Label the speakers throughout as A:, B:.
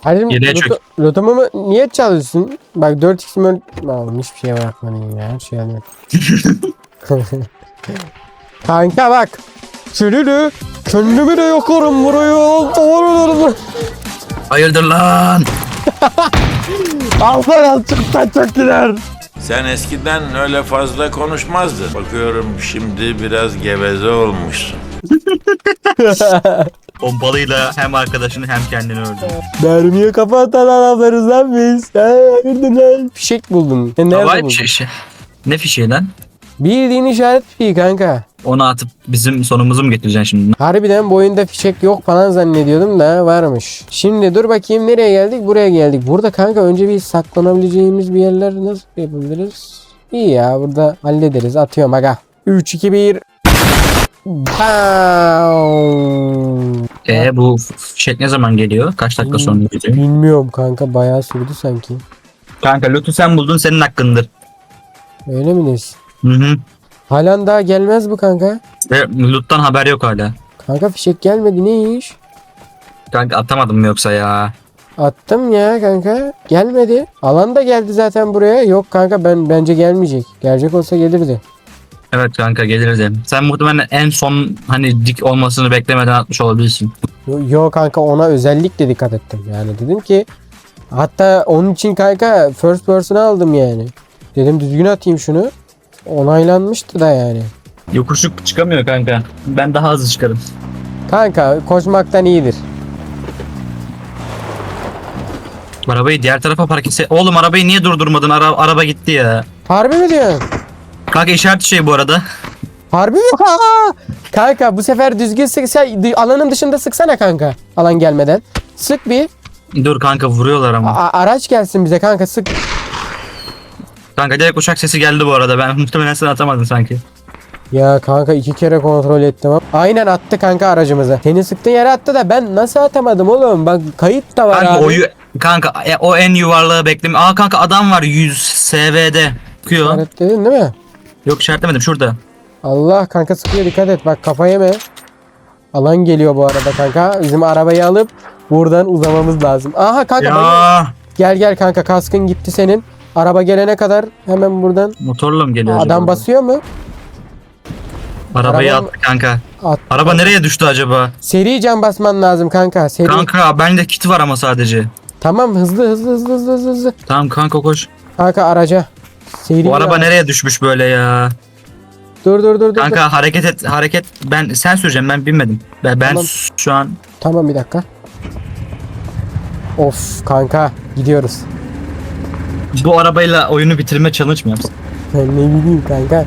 A: Halim lootumu mu niye çalıyorsun? Bak 4x mi? Oğlum hiçbir şey bırakmadın ya. Her şey alıyor. Kanka bak. Çürülü. Kendimi de yakarım burayı. Doğru
B: Hayırdır lan?
A: Alfa çıktan çok gider.
C: Sen eskiden öyle fazla konuşmazdın. Bakıyorum şimdi biraz geveze olmuşsun.
B: Pompalıyla hem arkadaşını hem kendini öldü.
A: Mermiye kafa atan adamlarız lan biz. Ha, hayırdır lan? Fişek buldum. Sen nerede
B: Havai
A: buldun?
B: fişeği. Ne fişeği lan?
A: Bildiğin işaret fişeği kanka.
B: Onu atıp bizim sonumuzu mu getireceksin şimdi?
A: Harbiden bu oyunda fişek yok falan zannediyordum da varmış. Şimdi dur bakayım nereye geldik? Buraya geldik. Burada kanka önce bir saklanabileceğimiz bir yerler nasıl yapabiliriz? İyi ya burada hallederiz. Atıyorum aga. 3 2 1 Bam!
B: Ee bu fişek ne zaman geliyor? Kaç dakika sonra geliyor?
A: Bilmiyorum kanka bayağı sürdü sanki.
B: Kanka loot'u sen buldun senin hakkındır.
A: Öyle mi diyorsun?
B: Hı hı.
A: Halen daha gelmez bu kanka.
B: Ve loot'tan haber yok hala.
A: Kanka fişek gelmedi ne iş?
B: Kanka atamadım mı yoksa ya?
A: Attım ya kanka. Gelmedi. Alan da geldi zaten buraya. Yok kanka ben bence gelmeyecek. Gelecek olsa gelirdi.
B: Evet kanka gelirdi. Sen muhtemelen en son hani dik olmasını beklemeden atmış olabilirsin.
A: Yo, kanka ona özellikle dikkat ettim. Yani dedim ki hatta onun için kanka first person'a aldım yani. Dedim düzgün atayım şunu. Onaylanmıştı da yani.
B: Yokuşluk çıkamıyor kanka. Ben daha hızlı çıkarım.
A: Kanka koşmaktan iyidir.
B: Arabayı diğer tarafa park etse... Oğlum arabayı niye durdurmadın? Ara- araba gitti ya.
A: Harbi mi diyorsun?
B: Kanka işaret şey bu arada.
A: Harbi mi? Aa! Kanka bu sefer düzgün sık sen alanın dışında sıksana kanka. Alan gelmeden. Sık bir.
B: Dur kanka vuruyorlar ama.
A: A- araç gelsin bize kanka sık.
B: Kanka direkt uçak sesi geldi bu arada. Ben muhtemelen sen atamadın sanki.
A: Ya kanka iki kere kontrol ettim. Aynen attı kanka aracımızı. Seni sıktığın yere attı da ben nasıl atamadım oğlum? Bak kayıt da var
B: Kanka
A: abi.
B: oyu... Kanka e, o en yuvarlığı bekleme. Aa kanka adam var 100 SV'de. Sıkıyor.
A: İşaretledin değil mi?
B: Yok işaretlemedim şurada.
A: Allah kanka sıkıyor dikkat et bak kafa yeme. Alan geliyor bu arada kanka. Bizim arabayı alıp buradan uzamamız lazım. Aha kanka
B: Ya
A: gel gel kanka kaskın gitti senin. Araba gelene kadar hemen buradan.
B: motorla mı geliyor acaba?
A: Adam basıyor mu?
B: Arabayı
A: Araba-
B: attı kanka.
A: At.
B: Araba nereye düştü acaba?
A: Seri can basman lazım kanka. Seri.
B: Kanka bende kit var ama sadece.
A: Tamam hızlı hızlı hızlı hızlı. hızlı.
B: Tamam kanka koş.
A: Kanka araca. Seri.
B: Bu araba
A: ya.
B: nereye düşmüş böyle ya?
A: Dur dur dur dur. dur.
B: Kanka hareket et hareket ben sen süreceğim ben binmedim. Ben, ben
A: Tamam.
B: şu an
A: Tamam bir dakika. Of kanka gidiyoruz.
B: bu arabayla oyunu bitirme challenge mı yapsın?
A: Ben ne bileyim kanka.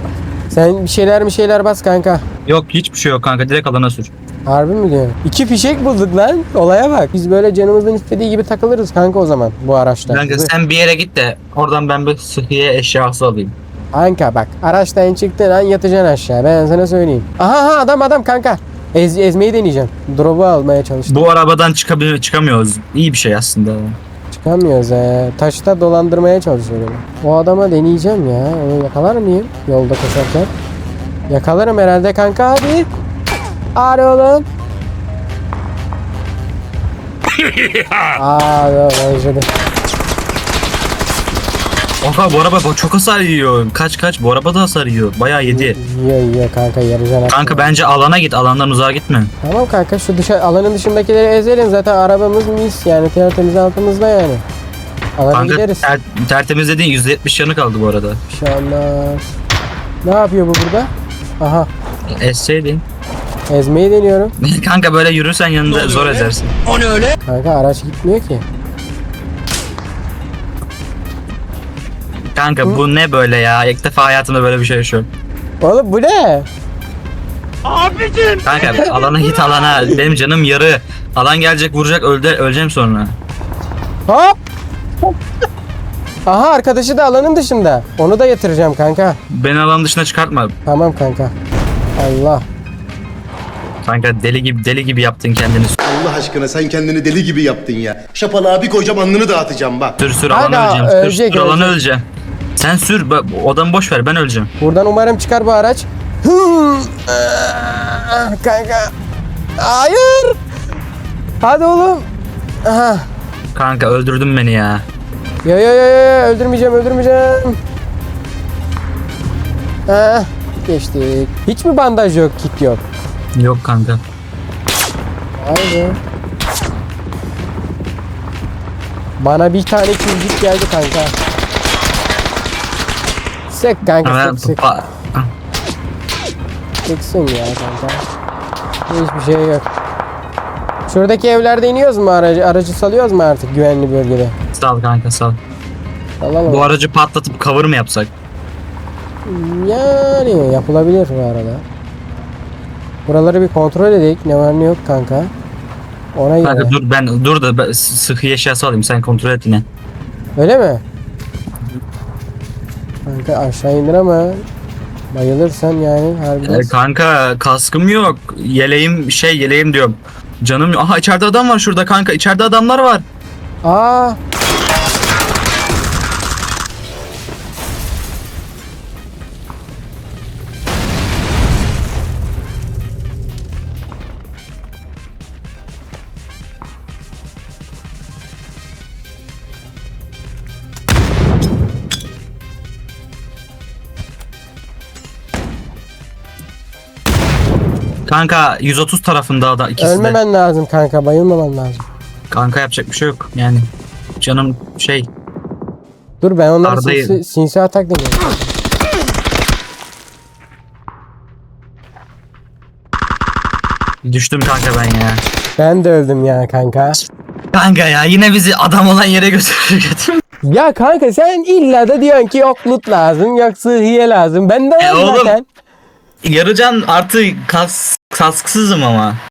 A: Sen bir şeyler bir şeyler bas kanka.
B: Yok hiçbir şey yok kanka direkt alana sür.
A: Harbi mi diyorsun? İki fişek bulduk lan. Olaya bak. Biz böyle canımızın istediği gibi takılırız kanka o zaman bu araçta.
B: Kanka sen bir yere git de oradan ben bir sıhhiye eşyası alayım.
A: Kanka bak araçtan çıktığın an yatacaksın aşağı. Ben sana söyleyeyim. Aha aha adam adam kanka. Ez, ezmeyi deneyeceğim. Drop'u almaya çalıştım.
B: Bu arabadan çıkabil çıkamıyoruz. İyi bir şey aslında.
A: Çıkamıyoruz he. Taşta dolandırmaya çalışıyorum. O adama deneyeceğim ya. Onu yakalar mıyım yolda koşarken? Yakalarım herhalde kanka hadi. Hadi oğlum. Aa yok başladı.
B: Oha bu araba bu çok hasar yiyor. Kaç kaç bu araba da hasar yiyor. Bayağı yedi.
A: Yiyor yiyor kanka yarıcan.
B: Kanka bence alana git alandan uzağa gitme.
A: Tamam kanka şu dışa alanın dışındakileri ezelim zaten arabamız mis yani tertemiz altımızda yani. Alana
B: Kanka
A: gideriz.
B: ter, tertemiz dediğin %70 yanı kaldı bu arada.
A: Olmaz. Ne yapıyor bu burada? Aha
B: Esseydin.
A: Ezmeyi deniyorum.
B: Kanka böyle yürürsen yanında zor ezersin.
A: Kanka araç gitmiyor ki.
B: Kanka bu ne böyle ya? İlk defa hayatımda böyle bir şey yaşıyorum.
A: Oğlum bu ne?
B: Kanka alana git alana. Benim canım yarı. Alan gelecek vuracak öldü, öleceğim sonra.
A: Hop. Aha arkadaşı da alanın dışında. Onu da yatıracağım kanka.
B: Beni alan dışına çıkartma.
A: Tamam kanka. Allah.
B: Kanka deli gibi deli gibi yaptın kendini.
D: Allah aşkına sen kendini deli gibi yaptın ya. Şapalı abi koyacağım alnını dağıtacağım bak.
B: Sür sür alanı öleceğim. Sür,
A: ölecek,
B: sür alanı
A: ölecek.
B: öleceğim. Sen sür. bak, O adamı boş ver ben öleceğim.
A: Buradan umarım çıkar bu araç. Hı. Ah, kanka. Hayır. Hadi oğlum. Aha.
B: Kanka öldürdün beni ya.
A: Ya ya ya ya öldürmeyeceğim öldürmeyeceğim. Ha, geçtik. Hiç mi bandaj yok, kit yok?
B: Yok kanka.
A: Vay be. Bana bir tane çizgik geldi kanka. Sık kanka sık sık. Sıksın ya kanka. Hiçbir şey yok. Şuradaki evlerde iniyoruz mu aracı? Aracı salıyoruz mu artık güvenli bölgede?
B: sal kanka sal.
A: Alalım.
B: Bu aracı patlatıp cover mı yapsak?
A: Yani yapılabilir bu arada. Buraları bir kontrol edelim. Ne var ne yok kanka. Ona göre.
B: Kanka dur ben dur da ben s- sıhhi eşyası alayım sen kontrol et yine.
A: Öyle mi? Kanka aşağı indir ama bayılırsan yani harbiden.
B: Ee, kanka kaskım yok. Yeleğim şey yeleğim diyorum. Canım yok. Aha içeride adam var şurada kanka. İçeride adamlar var.
A: Aa!
B: Kanka 130 tarafında da ikisi de.
A: Ölmemen lazım kanka, bayılmaman lazım.
B: Kanka yapacak bir şey yok yani. Canım şey
A: Dur ben onları
B: Arda'yı-
A: sinsi, sinsi atak deniyorum.
B: düştüm kanka ben ya.
A: Ben de öldüm ya kanka.
B: Kanka ya yine bizi adam olan yere götürüyor.
A: Ya kanka sen illa da diyorsun ki yok loot lazım, yok sıhhiye lazım. Ben de
B: E oğlum.
A: zaten.
B: Yarıcan artı kas, kasksızım ama.